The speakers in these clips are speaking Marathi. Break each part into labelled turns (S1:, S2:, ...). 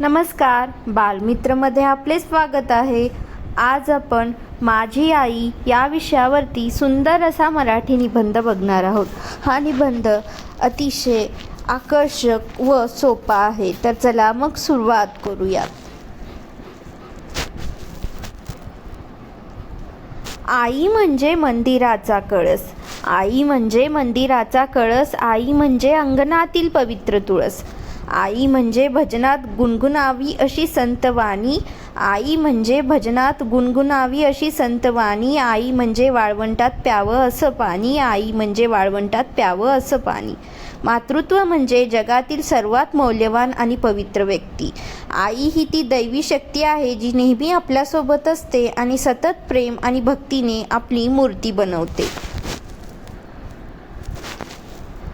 S1: नमस्कार बालमित्रमध्ये आपले स्वागत आहे. आज आपण माझी आई या विषयावरती सुंदर असा मराठी निबंध बघणार आहोत. हा निबंध अतिशय आकर्षक व सोपा आहे. तर चला मग सुरुवात करूयात. आई म्हणजे मंदिराचा कळस. आई म्हणजे मंदिराचा कळस. आई म्हणजे अंगणातील पवित्र तुळस. आई म्हणजे भजनात गुणगुणावी अशी संतवाणी. आई म्हणजे भजनात गुणगुणावी अशी संतवाणी. आई म्हणजे वाळवंटात प्यावं असं पाणी. आई म्हणजे वाळवंटात प्यावं असं पाणी. मातृत्व म्हणजे जगातील सर्वात मौल्यवान आणि पवित्र व्यक्ती. आई ही ती दैवी शक्ती आहे जी नेहमी आपल्यासोबत असते आणि सतत प्रेम आणि भक्तीने आपली मूर्ती बनवते.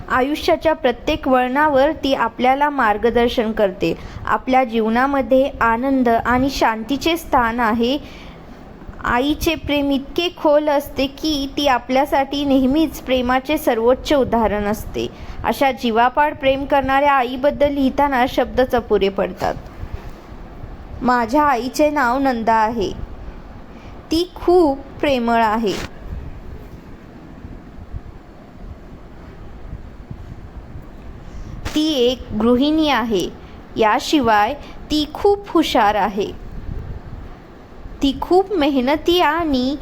S1: आयुष्याच्या प्रत्येक वळणावर ती आपल्याला मार्गदर्शन करते. आपल्या जीवनामध्ये आनंद आणि शांतीचे स्थान आहे. आईचे प्रेम इतके खोल असते की ती आपल्यासाठी नेहमीच प्रेमाचे सर्वोच्च उदाहरण असते. अशा जीवापाड प्रेम करणाऱ्या आईबद्दल लिहिताना शब्दच अपुरे पडतात. माझ्या आईचे नाव नंदा आहे. ती खूप प्रेमळ आहे. ती एक गृहिणी आहे. याशिवाय ती खूप हुशार आहे. ती खूप मेहनती आणि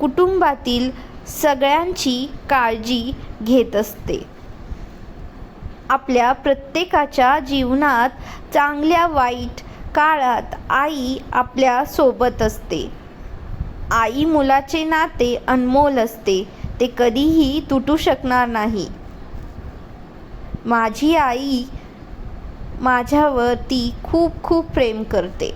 S1: कुटुंबातील सगळ्यांची काळजी घेत असते. आपल्या प्रत्येकाच्या जीवनात चांगल्या वाईट काळात आई आपल्यासोबत असते. आई मुलाचे नाते अनमोल असते. ते कधीही तुटू शकणार नाही. माझी आई माझ्यावरती खूप खूप प्रेम करते.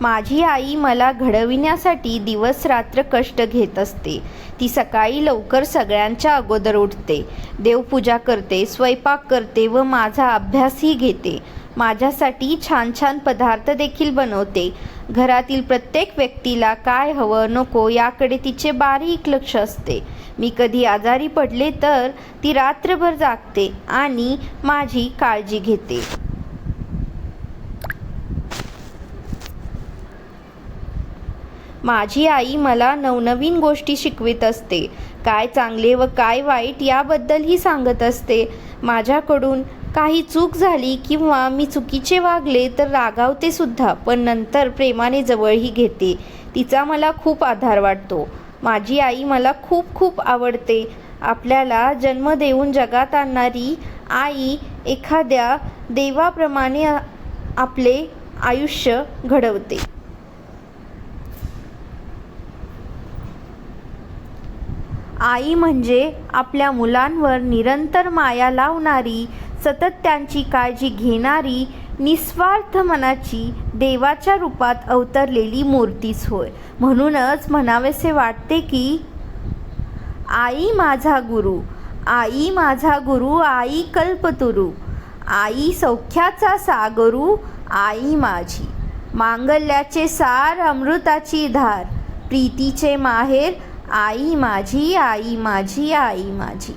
S1: माझी आई मला घडविण्यासाठी दिवस रात्र कष्ट घेत असते. ती सकाळी लवकर सगळ्यांच्या अगोदर उठते. देवपूजा करते स्वयंपाक करते व माझा अभ्यासही घेते. माझ्यासाठी छान छान पदार्थ देखील बनवते. घरातील प्रत्येक व्यक्तीला काय हवं नको याकडे तिचे बारीक लक्ष असते. मी कधी आजारी पडले तर ती रात्रभर जागते आणि माझी काळजी घेते. माझी आई मला नवनवीन गोष्टी शिकवित असते. काय चांगले व काय वाईट याबद्दलही सांगत असते. माझ्याकडून काही चूक झाली किंवा मी चुकीचे वागले तर रागावते सुद्धा पण नंतर प्रेमाने जवळही घेते. तिचा मला खूप आधार वाटतो. माझी आई मला खूप खूप आवडते. आपल्याला जन्म देऊन जगात आणणारी आई एखाद्या देवाप्रमाणे आपले आयुष्य घडवते. आई म्हणजे आपल्या मुलांवर निरंतर माया लावणारी सतत त्यांची काळजी घेणारी निस्वार्थ मनाची देवाच्या रूपात अवतरलेली मूर्तीच होय. म्हणूनच म्हणावेसे वाटते की आई माझा गुरु आई माझा गुरु आई कल्पतुरू आई सौख्याचा सागरू आई माझी. मांगल्याचे सार अमृताची धार प्रीतीचे माहेर आई माझी आई माझी आई माझी.